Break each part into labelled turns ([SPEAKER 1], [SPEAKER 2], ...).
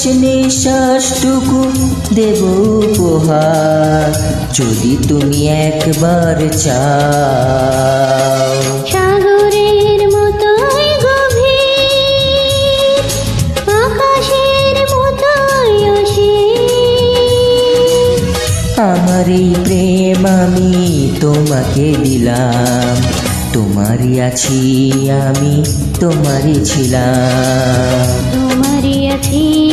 [SPEAKER 1] শেষ নিঃশ্বাসটুকু দেব উপহার। যদি তুমি একবার চাও।
[SPEAKER 2] সাগরের মতোই গভীর আকাশের মতোই
[SPEAKER 1] আমার এই প্রেম আমি তোমাকে দিলাম তোমারই আছি আমি তোমারই ছিলাম।
[SPEAKER 2] তোমারই আছি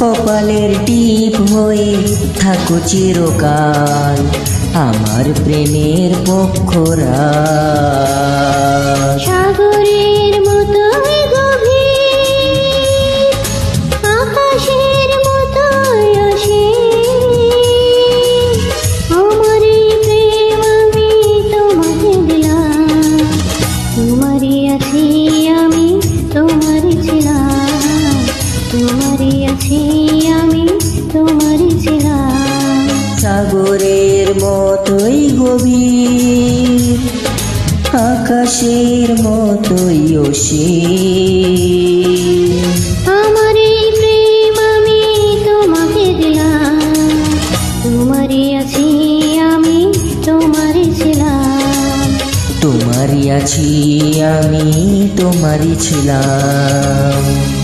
[SPEAKER 1] কপালের টিপ হয়ে থাকো চিরকাল আমার প্রেমের পক্ষরা
[SPEAKER 2] সাগরের প্রেম আমি আমি, তোমারই ছিলাম, তোমারই আছি তোমারই ছিলাম।
[SPEAKER 1] সাগরের মতোই গভীর, আকাশের মতোই অসীম।
[SPEAKER 2] আমার এই আমি তোমাকে দিলাম, তোমারই আছি আমি, তোমারই ছিলাম।
[SPEAKER 1] তোমারই আছি আমি, তোমারই ছিলাম।